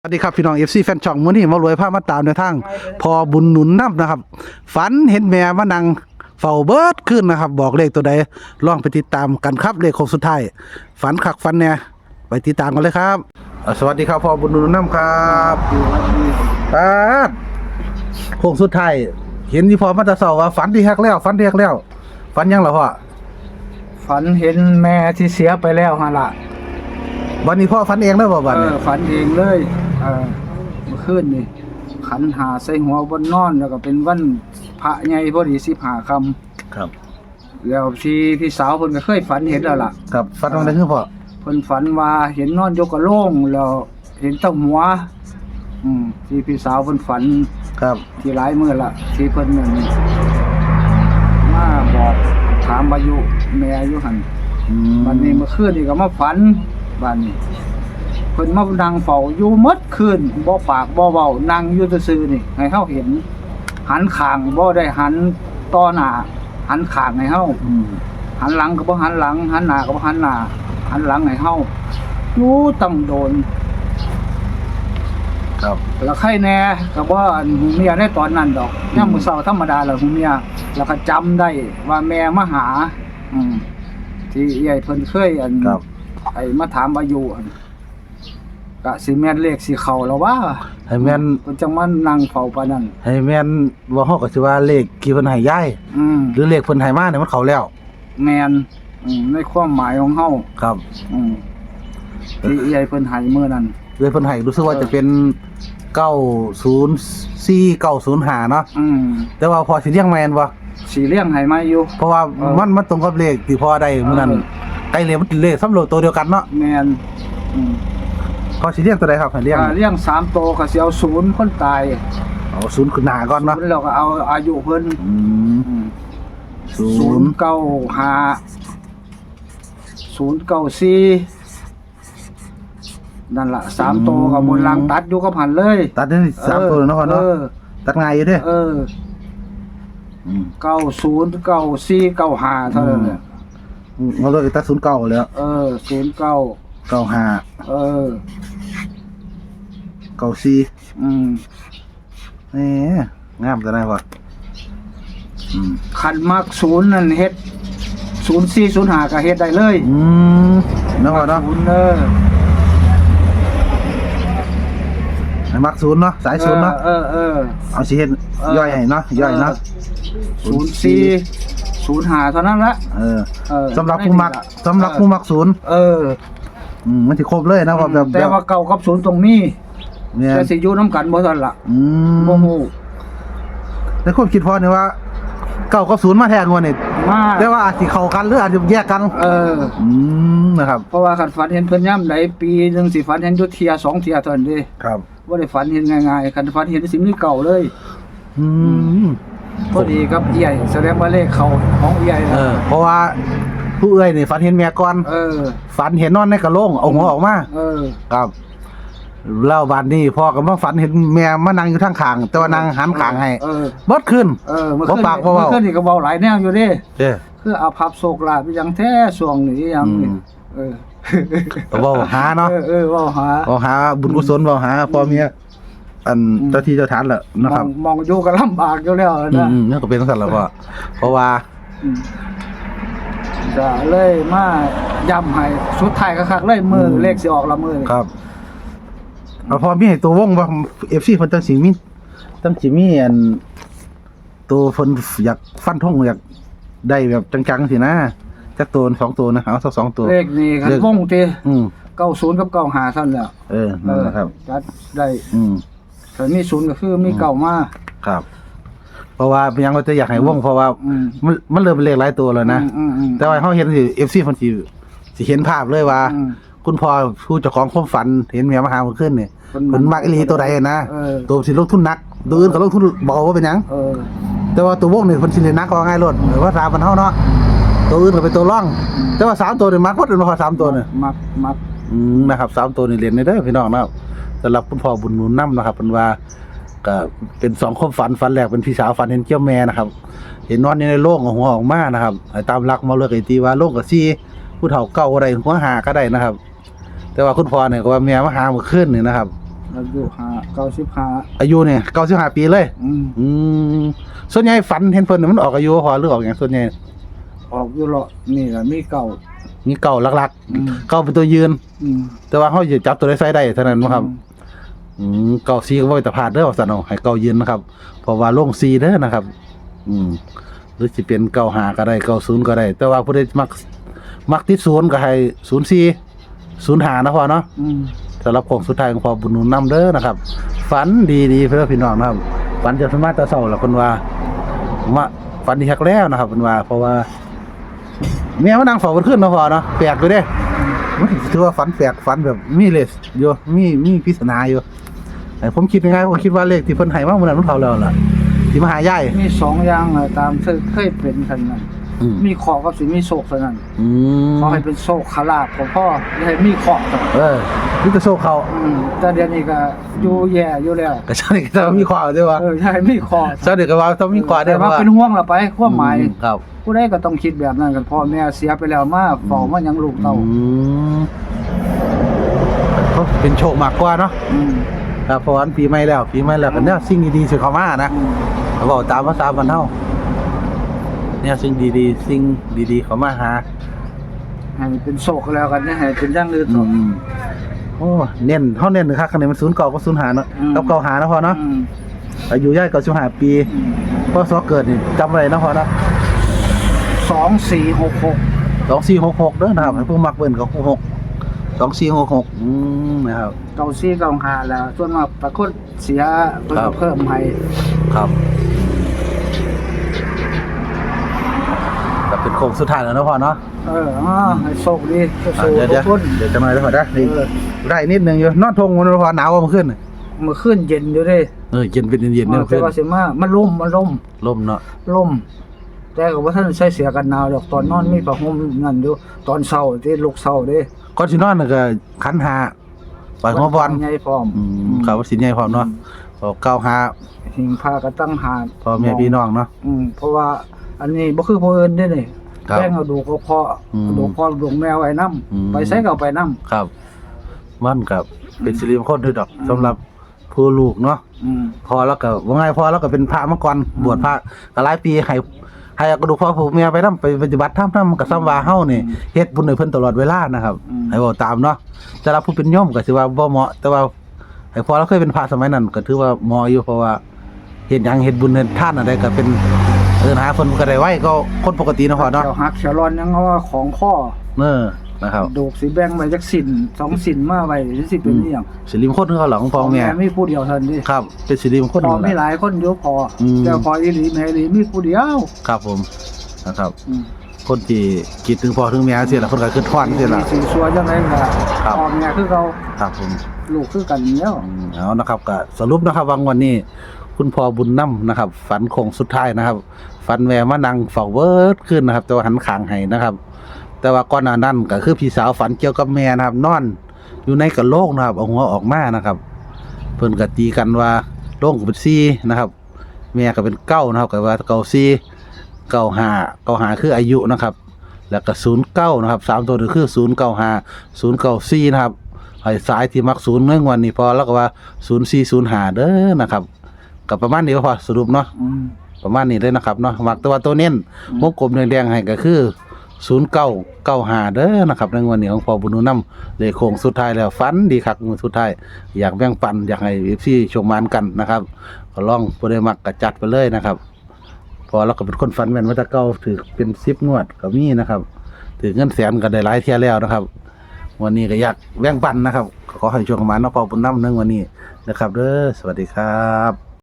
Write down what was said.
สวัสดีครับพี่น้องเอฟซีแฟนช่องมื้อนี้มารวยภาพมาตามในวทาง พอบุญหนุนน้ำนะครับ ฝันเห็นแม่มานั่งเฝ้าเบิดขึ้นนะครับ บอกเลขตัวใดลองไปติดตามกันครับเลขโค้งสุดท้ายฝันคักฝันเนี่ยไปติดตามกันเลยครับอ่าสวัสดีครับพอบุญหนุนน้ำครับครับโค้งสุดท้ายเห็นที่พอมาแตะเสาว่าฝันที่ฮักแล้วฝันที่ฮักแล้วฝันยังเหรอพ่อฝันเห็นแม่ที่เสียไปแล้วฮะล่ะวันนี้พ่อฝันเองได้บ่บัดเอนี้อฝันเองเลย เออเมื่อคืนนี่ขันหาใส่หัวบนนอน แล้วก็เป็นวันพระใหญ่พอดีสิบหาคครับำแล้วที่พี่สาวเพิ่นก็เคยฝันเห็นแล้วล่ะ ครับฝันวันไหนคือพ่อเพิ่นฝันว่าเห็นนอนยกกระโหลงแล้วเห็นแตั้งหัว อืมที่พี่สาวเพิ่นฝันครับที่หลายมื้อละที่เพิ่นนั่นมาบอกถามอายุแม่อายุหั่นอืมวันนี้เมื่อคืนนี่ก็มาฝันบัดนี้เพิ่นมานั่งเฝ้าอยู่หมดคืนบ่ปากบ่เว้านั่งอยู่ซื่อๆนี่ให้เฮาเห็น หันข้างบ่ได้หันต่อหน้าหันข้างให้เฮาอืมหันหลังก็บ่หันหลัง หันหน้าก็บ่หันหน้าหันหลังให้เฮาอยู่ตํโดน ครับแล้วใครแน่ก็บ่อันหูเมียในตอนนั้นดอกยามมื้อเช้าธรรมดาแล้วหูเมียแล้วก็จำได้ว่าแม่มาหา อืมที่ใหญ่เพิ่นเคยอันครับ ไอ้มาถามอายุอั่น กะสิแม่นเลขสิเข้าแล้วว่าให้แม่นเพิ่นจังมานั่งเฝ้าปานนั้น ให้แม่นว่าเฮาก็สิว่าเลขกี่เพิ่นให้ย้ายอืมหรือเลขเพิ่นให้มาเนี่ยมันเข้าแล้ว แม่นอืมในความหมายของเฮาครับอืมที่ใหญ่เพิ่นให้มื้อนั้น เลยเพิ่นให้รู้สึกว่าเออ จะเป็น904 905เนาะอืมแต่ว่าพอสิเรียงแม่นบ่สิเลี้ยงให้มาอยู่ เพราะว่าเออมันมันตรงกับเลขที่พอได้มื้อนั้นเออใกล้เลขมันเลขสำโรวจตัวเดียวกันเนาะแม่นอืม พอสิเรียงตัวใดครับให้เรียงถ้าเลี้ยงสามโตก็สิเอาศูนย์คนตายเอาศูนย์ขึ้นหน้าก่อนเนาะศูย์แล้วก็เอาอายุเพิ่นอืมอืมศูศูนนย์ย์เก้าห้าศูนย์เก้าสี่นั่นล่ะสามโตกับบนรางตัดอยู่กับหันเลยตัดได้สามตัวเนาะพ่อเนาะเออตัดง่ายอยู่เด้อเอออืมเก้าศูนย์เก้าสี่เก้าห้าเท่านั้นเนี่ยอืมเอาเลยตัดศูนย์เก้าแล้ว เออศูนย์เก้า 95เออ94อืมแหมงามจังได๋พ่ออืมขันมักศูนย์นั่นเฮ็ดศูนย์สี่ศูนย์ห้าก็เฮ็ดได้เลยอืมเนาะพ่อเนาะศูนย์เออให้มักศูนย์เนาะสายศูนย์เนาะเออเออ เอาสิเฮ็ดเออย่อยให้เนาะย่อยเนาะศูนย์สี่ศูนย์ห้าเท่านั้นละเออเออสำหรับผู้มักสำหรับผู้มักศูนย์เออ อืมมันสิครบเลยนะว่าแบบแต่ว่าเก่ากับศูนย์ตรงนี้เนี่ยแต่สิอยู่น้ำกันบ่ทันละอืมบ่ฮู้แต่ความคิดพอนี่ว่าเก้ากับศูนย์มาแทนกันนี่มาแต่ว่าอาจสิเข้ากันหรืออาจจะแยกกัน เออ อืมนะครับเพราะว่าคันฝันเห็นเพิ่นย่ำใดปีหนึงสิฝันเห็นอยู่เที่ยสองเที่ยเท่านั้นเด้ครับบ่ได้ฝันเห็นง่ายๆคันฝันเห็นสิมีเก่าเลย อืมพอดีกับเอี่ยแสดงว่าเลขเขาของเอี่ยเออเพราะว่า ผู้เอ้ยนี่ฝันเห็นแม่ก่อนเออ ฝันเห็นนอนในกระโหลงเอาหัวออกมาเออ ครับแล้วบัดนี้พ่อก็มาฝันเห็นแม่มานั่งอยู่ทางข้างแต่ว่านั่งหันข้างให้เออ เบิดขึ้น เออเมื่อบ่คืนปากบ่เว้า เมื่อคืนนี่ก็เว้าหลายแนวอยู่เด้เด้อ คือเอาพับโศกลาบไปยังแท้ช่วงนี้ยังนี่อืม เออก็เว้าหาเนาะเออเออเว้าหาเว้าหาบุญกุศลเว้าหาพ่อเมียอันอืมเจ้าที่เจ้าทานแหละนะครับมองมองอยู่ก็ลำบากอยู่แล้วอืนะมๆนั่นก็เป็นสั่นแหละพ่อเพราะว่า อืม ก็เลยมาย้ำให้สุดท้ายคักๆเลยมืออม เลขสิออกละมือนี่ครับเอาพอมีให้ตัววงว่า FC เพิ่นจังสิมีจังสิมีอันตัวเพิ่นอยากฟันธงอยากได้แบบจังๆสินะจักตัวสองตัวนะเอาสักสองตัว เลขนี่คันเลข วงติอืม90กับ95ท่านแหล้วเออนั่นแหละครับ จัดได้อืม ถ้ามีศูนย์ก็คือมีเก่ามาครับ เพราะว่าเป็นหยังเราจะอยากให้วงเพราะว่าอืม มันมันเริ่มเป็นเลขหลายตัวแล้วนะ อืมอืมแต่ว่าเขาเห็นสิ FC เพิ่นสิสิเห็นภาพเลยว่า อืมคุณพ่อผู้เจ้าของความฝันเห็นแมวมาหาเมื่อคืนนี่เพิ่นเพิ่นมักอีหลีตัวใดนะเออ ตัวสิลงทุนหนักตัวอื่นก็ลงทุนเบาว่าเป็นหยัง เออ แต่ว่าตัววงนี่เพิ่นสิเล่นหนักกว่าง่ายโลดหรือว่าตามมันเฮาเนาะตัวอื่นก็เป็นตัวร่องแต่ว่าสามตัวนี่มักหมดเลยเนาะสามตัวนี่มักมัก อืมนะครับสามตัวนี่เรียนได้เด้อพี่น้องนะครับสำหรับคุณพ่อบุญหนุนนำนะครับเป็นว่า ก็เป็นสองความฝันฝันแรกเป็นพี่สาวฝันเห็นเจ้าแม่นะครับ เห็นนอนอยู่ในโล่งเอาหัวออกมานะครับให้ตามรักมาเลือกไอ้ตีว่าโล่งกับซี่ผู้เฒ่าเก่าอะไรหัวหาก็ได้นะครับ แต่ว่าคุณพ่อเนี่ยก็ว่าแม่มาหาเมื่อคืนนี่นะครับ อายุห้าเก้าสิบห้าอายุเนี่ย95ปีเลย อืมอืมส่วนใหญ่ฝันเห็นเพิ่นนี่มันออกอายุพอหรือออกอย่างส่วนใหญ่ออกอยู่เลาะนี่แหละมีเก่ามีเก่าหลักอืมๆเก่าเป็นตัวยืน อืมแต่ว่าเขาจะจับตัวได้ใส่ได้เท่านั้นบ่ครับ อืม เก่าซีก็บ่ไปแต่พลาดเด้อว่าซั่นเอาให้เก่ายืนนะครับ เพราะว่าลงซีเด้อนะครับ อืม หรือสิเป็นเก่าหาก็ได้เก่าศูนย์ก็ได้ แต่ว่าผู้ใดมักมักติดศูนย์ก็ให้ศูนย์สี่ศูนย์หานะพ่อเนาะอืมสำหรับของสุดท้ายของพ่อบุญหนุนนำเด้อนะครับ ฝันดีๆเพื่อพี่น้องนะครับ ฝันจะสามารถตะเศร้าแล้วเพิ่นว่าว่าฝันดีคักแล้วนะครับเพิ่นว่า เพราะว่าเมียมานั่งเฝ้าเพิ่นขึ้นเนาะพ่อเนาะแปลกอยู่เด้ มันถือว่าฝันแปลกฝันแบบมีเลสอยู่มีมีปริศนาอยู่แต่ผมคิดยังไงผมคิดว่าเลขที่เพิ่นให้มาเมื่อนั้นมันเขาแล้วล่ะที่มาหายายมีสองอย่างอะตามเคยเคยเป็นกันนะอืมมีขอกับสิมีโศกเท่านั้นอืมขอให้เป็นโศกขลาบของพ่ออย่าให้มีขอเท่านั้นเออนี่จะโซ่เขาอืมแต่เดี๋ยวนี้ก็อยู่แย่อยู่แล้วก็ใช่ก็จะมีความด้วยว่าเอออย่าให้มีขอใช่เด็กก็ว่าต้องมีความด้แต่วยว่าว่าเป็นห่วงละไปความหมาย อืครับ ผู้ใดก็ต้องคิดแบบนั้นกันพ่อแม่เสียไปแล้วมาเฝ้ามายังลูกเต้าอืมเขาเป็นโชคมากกว่าเนาะอืมครับเพราะวันปีใหม่แล้วปีใหม่แล้วกันเนี่ยสิ่งดีๆสิเข้ามานะอืมเขาบอกตามภาษาบ้านเฮาเนี่ยสิ่งดีๆ สิ่งดีๆเข้ามาหา ให้เป็นโศกแล้วกันเนี่ยให้เป็นอย่างอื่นอืต่อมโอ้เน้นเฮาเน้นนะครับคันนี้มันศูนย์เก่าก็ศูนย์หาเนาะอืม กับเก่าหาเนาะพอเนาะอืมอายุย่ายเก่าสิบห้าปีอืมพอสอเกิดนี่จำไว้เนาะพอเนาะ สองสี่หกหกสองสี่หกหกเด้อนะครับให้ผู้มักเบิ่นก็หกสองสี่หกหกอืมนะครับเก้าสี่เก้าห้าแล้วส่วนมากปรากฏเสียเพิ่มครับเพิ่มให้ครับก็เป็นโค้งสุดท้ายแล้วเนาะพ่อเนาะเอออ่าให้โชคดีโชคอะเดี๋ยวเดี๋ยวทุกคนเดี๋ยวจะมาแล้วพอได้เออได้นิดนึงอยู่นอนทงมันพอหนาวมาขึ้นน่ะเมื่อคืนเย็นอยู่เด้เออเย็นเป็นเย็นๆเนี่ยแต่ขึ้นว่าสิมามันล่มมันล่มลมเนาะล่ม แต่ก็บ่ทันใช้เสียกันหนาวดอกตอนนอนมีผ้าห่มนั่นอยู่ตอนเช้าที่ลูกเช้าเด้ก่อนสินอนน่ะก็ขันหาปล่อยหัวบอลใหญ่พร้อมอืมข่าวว่าสินใหญ่พร้อมเนาะเอาเก้าหาหิงผ้าก็ตั้งหาดพ่อแม่พี่น้องเนาะ อืมเพราะว่าอันนี้บ่คือผู้อื่นเด้นี่ครับ แป้งเอาดูกก็พออมดูกพอดูกแมวไว้นํอืม ไปใส่ก็เอาไปนํ ครับ มันกับเป็นสิริมงคลด้วยดอกสำหรับผู้ลูกเนาะอืม พอแล้วก็ว่าไงพอแล้วก็เป็นพระมาก่อนบวชพระก็หลายปีให้ ให้เอากระดูกพ่อผูกเมียไปนํไปปฏิบัติธรรมนำกับซ้ำว่าเฮานี่เฮ็ดบุญให้เพิ่นตลอดเวลานะครับ อืม ให้เว้าตามเนาะแต่ละผู้เป็นโยมก็สิว่าบ่เหมาะ แต่ว่าให้พอเราเคยเป็นพระสมัยนั้นก็ถือว่าเหมาะอยู่เพราะว่าเฮ็ดหยังเฮ็ดบุญเฮ็ดทานอะไรก็เป็นเออหาเพิ่นก็ได้ไว้ก็คนปกติเนาะพ่อเนาะเจ้าหักเขียวร้อนยังเอาว่าของข้อเออ นะครับดูกสิแบ่งไว้จักสินสองสินมาไว้สิเป็นอีหยังสิริมงคลคือเขาหลังพ่อแม่มีผู้เดียวเท่านั้นดิครับ เป็นสิริมงคลพอนั่นมีหแหละลายคนอยู่พออมแต่พออีหลีแม่อีหลีมีผู้เดียวครับผมนะครับอืมคนที่คิดถึงพ่อถึงแม่เสียละคนก็คือทอนเสียละมีสินสัวจังไดก็ครับพ่อแม่คือเขาครับผมลูกคือกันแล้วอืมเอานะครับก็สรุปนะครับวังวันนี้คุณพ่อบุญน้ำนะครับ ฝันโคงสุดท้ายนะครับ ฝันแวมานังเฝ้าเวิร์ดขึ้นนะครับแต่ว่าหันขางให้นะครับ แต่ว่าก่อนหน้านั้นก็คือพี่สาวฝันเกี่ยวกับแม่นะครับ นอนอยู่ในกระโหลกนะครับเอาหัวออกมานะครับ เพิ่นก็ตีกันว่าโล่งก็เป็นซีนะครับ แม่ก็เป็นเก้านะครับก็ว่าเก้าซีเก้าห้าเก้าห้าคืออายุนะครับ แล้วก็ศูนย์เก้านะครับสามตัวนี่คือศูนย์เก้าห้าศูนย์เก้าซีนะครับไอ้สายที่มักศูนย์เมื่อวันนี้พอแล้วก็ว่าศูนย์สี่ศูนย์ห้าเด้อนะครับก็ประมาณนี้ก็พอสรุปเนาะอืมประมาณนี้เลยนะครับเนาะมักแตัวาตัวเน้นวงกลมแดงๆให้ก็คือศูนย์เก้า เก้าหาเด้อนะครับในวันนี้ของพอบุญนุนำเลขโค้งสุดท้ายแล้วฝันดีคักมือสุดท้ายอยากแบ่งปันอยากให้เอฟซีชมมานกันนะครับก็ลองบ่ได้มักกระจัดไปเลยนะครับ พอเราก็เป็นคนฝันแม่นว่าตะเก้าถือเป็นซิปงวดก็มีนะครับถือเงินแสนก็ได้หลายเที่ยแล้วนะครับ วันนี้ก็อยากแบ่งปันนะครับขอให้ชมกันมาเนาะพอบุญนำเนื่องวันนี้นะครับเด้อสวัสดีครับ